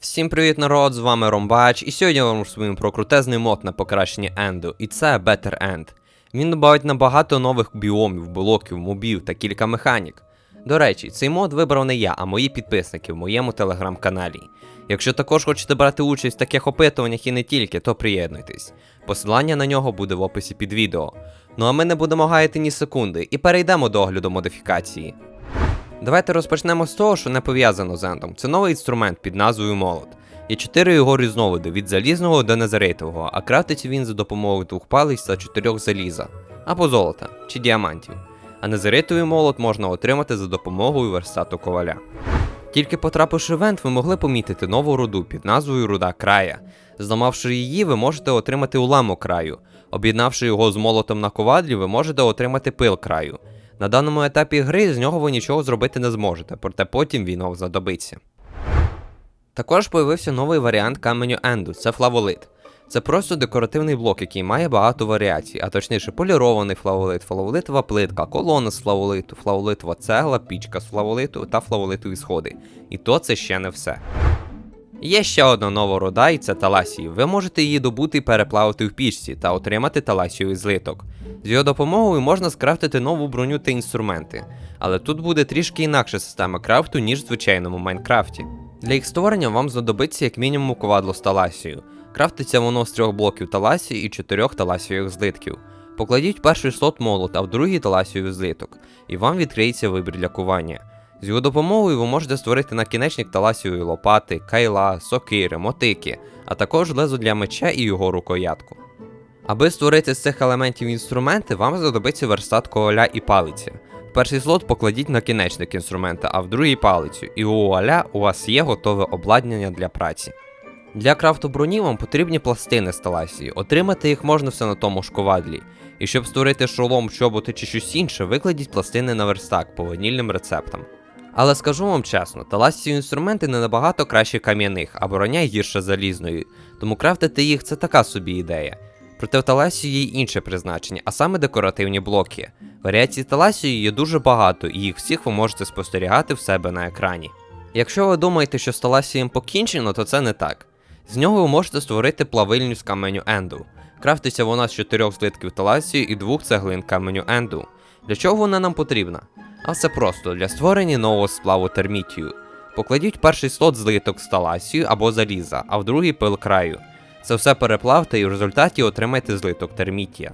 Всім привіт, народ! З вами Ромбач, і сьогодні я вам розповім про крутезний мод на покращення енду, і це Better End. Він додавить набагато нових біомів, блоків, мобів та кілька механік. До речі, цей мод вибрав не я, а мої підписники в моєму телеграм-каналі. Якщо також хочете брати участь в таких опитуваннях і не тільки, то приєднуйтесь. Посилання на нього буде в описі під відео. Ну а ми не будемо гаяти ні секунди і перейдемо до огляду модифікації. Давайте розпочнемо з того, що не пов'язано з ендом. Це новий інструмент під назвою молот. Є чотири його різновиди від залізного до незаритового, а крафтиться він за допомогою двох палиць та чотирьох заліза, або золота чи діамантів. А незаритовий молот можна отримати за допомогою верстату коваля. Тільки потрапивши в енд, ви могли помітити нову руду під назвою Руда края. Зламавши її, ви можете отримати уламок краю. Об'єднавши його з молотом на ковадлі, ви можете отримати пил краю. На даному етапі гри з нього ви нічого зробити не зможете, проте потім він вам знадобиться. Також появився новий варіант каменю Енду це флаволит. Це просто декоративний блок, який має багато варіацій, а точніше полірований флаволит, флаволитова плитка, колона з флаволиту, флаволитова цегла, пічка з флаволиту та флаволитові сходи. І то це ще не все. Є ще одна нова руда, і це таласії. Ви можете її добути і переплавити в пічці та отримати таласієвий злиток. З його допомогою можна скрафтити нову броню та інструменти, але тут буде трішки інакша система крафту, ніж в звичайному Майнкрафті. Для їх створення вам знадобиться як мінімум ковадло з таласією. Крафтиться воно з трьох блоків таласії і чотирьох таласієвих злитків. Покладіть перший слот молот, а в другий таласієвий злиток, і вам відкриється вибір для кування. З його допомогою ви можете створити накінечник таласієвої лопати, кайла, сокири, мотики, а також лезо для меча і його рукоятку. Аби створити з цих елементів інструменти, вам знадобиться верстат коваля і палиця. В перший слот покладіть накінечник інструмента, а в другий палицю, і у оля у вас є готове обладнання для праці. Для крафту броні вам потрібні пластини з таласії. Отримати їх можна все на тому ж ковадлі. І щоб створити шолом, чоботи чи щось інше, викладіть пластини на верстак по ванільним рецептам. Але скажу вам чесно, таласії інструменти не набагато краще кам'яних, а броня гірша залізної, тому крафтити їх це така собі ідея. Проте в таласії є інше призначення, а саме декоративні блоки. Варіацій таласії є дуже багато, і їх всіх ви можете спостерігати в себе на екрані. Якщо ви думаєте, що з таласієм покінчено, то це не так. З нього ви можете створити плавильню з каменю енду. Крафтиться вона з чотирьох злитків таласії і двох цеглин каменю енду. Для чого вона нам потрібна? А все просто для створення нового сплаву термітію. Покладіть перший слот злиток з таласію або заліза, а в другий пил краю. Це все переплавте і в результаті отримайте злиток термітія.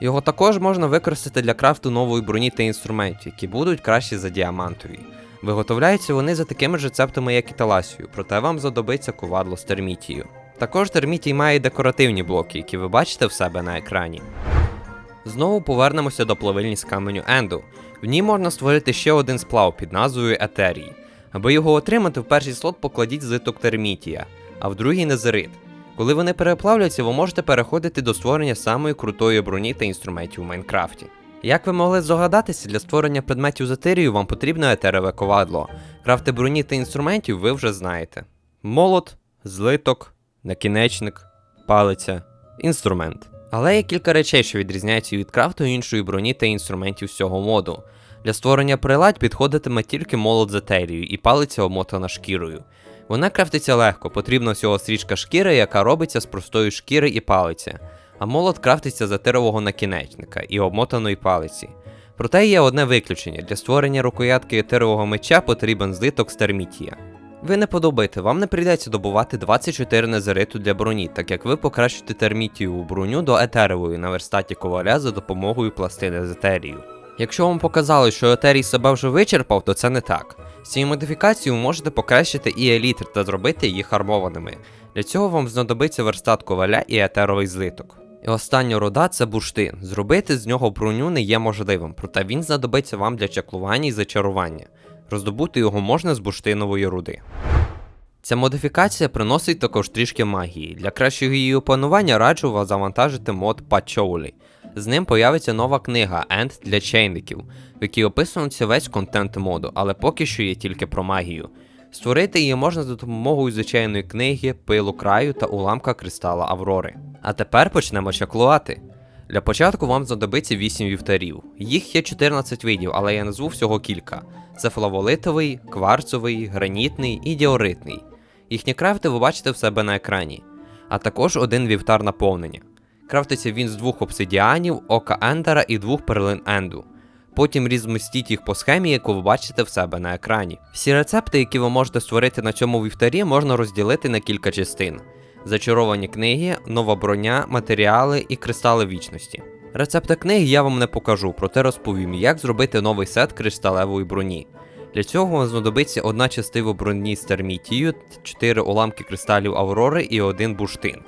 Його також можна використати для крафту нової броні та інструментів, які будуть кращі за діамантові. Виготовляються вони за такими ж рецептами, як і таласію, проте вам знадобиться ковадло з термітією. Також термітій має декоративні блоки, які ви бачите в себе на екрані. Знову повернемося до плавильні з каменю Енду. В ній можна створити ще один сплав під назвою Етерій. Аби його отримати, в перший слот покладіть злиток термітія, а в другий незерит. Коли вони переплавляться, ви можете переходити до створення самої крутої броні та інструментів у Майнкрафті. Як ви могли здогадатися, для створення предметів з етерію вам потрібно етерове ковадло. Крафти броні та інструментів ви вже знаєте: молот, злиток, накінечник, палиця, інструмент. Але є кілька речей, що відрізняються від крафту іншої броні та інструментів з цього моду. Для створення приладь підходитиме тільки молот з етерією і палиця обмотана шкірою. Вона крафтиться легко, потрібна всього стрічка шкіри, яка робиться з простої шкіри і палиця, а молот крафтиться з етерового накінечника і обмотаної палиці. Проте є одне виключення: для створення рукоятки етерового меча потрібен злиток з термітія. Ви не подобаєте, вам не прийдеться добувати 24 незариту для броні, так як ви покращите термітієву броню до етерової на верстаті коваля за допомогою пластини з етерію. Якщо вам показали, що етерій себе вже вичерпав, то це не так. З цією модифікацією можете покращити і елітр та зробити їх армованими. Для цього вам знадобиться верстат коваля і етеровий злиток. І остання руда це бурштин. Зробити з нього броню не є можливим, проте він знадобиться вам для чаклування і зачарування. Роздобути його можна з бурштинової руди. Ця модифікація приносить також трішки магії. Для кращого її опанування раджу вас завантажити мод Пачоулі. З ним появиться нова книга End для чейників, в якій описується весь контент моду, але поки що є тільки про магію. Створити її можна за допомогою звичайної книги, пилу краю та уламка кристала Аврори. А тепер почнемо чаклувати. Для початку вам знадобиться 8 вівтарів. Їх є 14 видів, але я назву всього кілька: це флаволитовий, кварцовий, гранітний і діоритний. Їхні крафти ви бачите в себе на екрані, а також один вівтар наповнення. Крафтиться він з двох обсидіанів, ока Ендера і двох перлин Енду. Потім розмістіть їх по схемі, яку ви бачите в себе на екрані. Всі рецепти, які ви можете створити на цьому вівтарі, можна розділити на кілька частин: зачаровані книги, нова броня, матеріали і кристали вічності. Рецепти книги я вам не покажу, проте розповім, як зробити новий сет кришталевої броні. Для цього вам знадобиться одна частина броні з термітію, 4 уламки кристалів Аврори і один бурштин.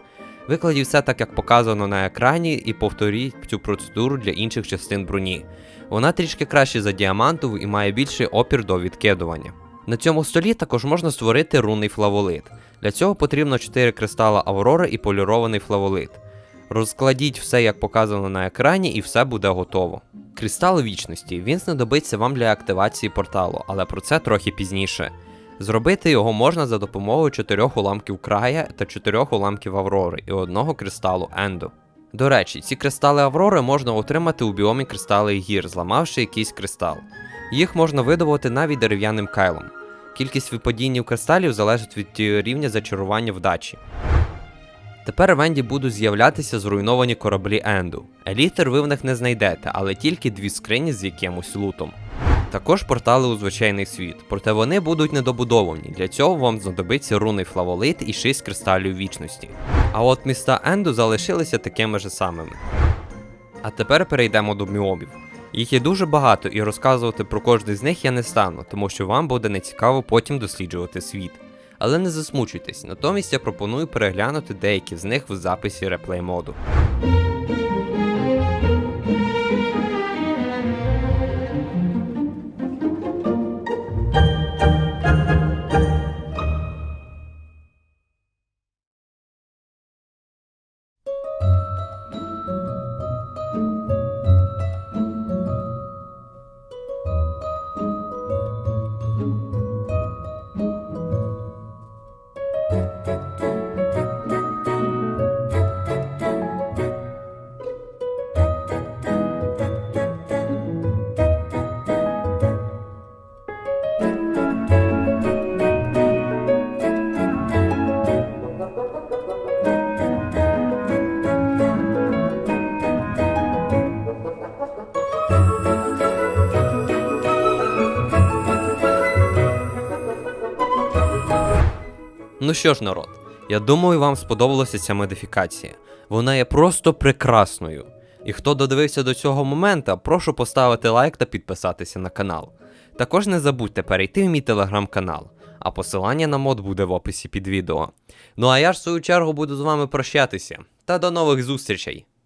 Викладіть все так, як показано на екрані, і повторіть цю процедуру для інших частин броні. Вона трішки краще за діамантову і має більший опір до відкидування. На цьому столі також можна створити рунний флаволит. Для цього потрібно 4 кристала Аврори і полірований флаволит. Розкладіть все, як показано на екрані, і все буде готово. Кристал вічності він знадобиться вам для активації порталу, але про це трохи пізніше. Зробити його можна за допомогою 4 уламків края та 4 уламків Аврори і одного кристалу Енду. До речі, ці кристали Аврори можна отримати у біомі кристали гір, зламавши якийсь кристал. Їх можна видобувати навіть дерев'яним кайлом. Кількість випадіння кристалів залежить від рівня зачарування вдачі. Тепер в Енді будуть з'являтися зруйновані кораблі Енду. Елітер ви в них не знайдете, але тільки дві скрині з якимось лутом. Також портали у звичайний світ, проте вони будуть недобудовані. Для цього вам знадобиться рунний флаволит і 6 кристалів вічності. А от міста Енду залишилися такими ж самими. А тепер перейдемо до біомів. Їх є дуже багато, і розказувати про кожний з них я не стану, тому що вам буде нецікаво потім досліджувати світ. Але не засмучуйтесь, натомість я пропоную переглянути деякі з них в записі реплей моду. Ну що ж, народ, я думаю, вам сподобалася ця модифікація. Вона є просто прекрасною. І хто додивився до цього моменту, прошу поставити лайк та підписатися на канал. Також не забудьте перейти в мій телеграм-канал, а посилання на мод буде в описі під відео. Ну а я ж в свою чергу буду з вами прощатися. Та до нових зустрічей!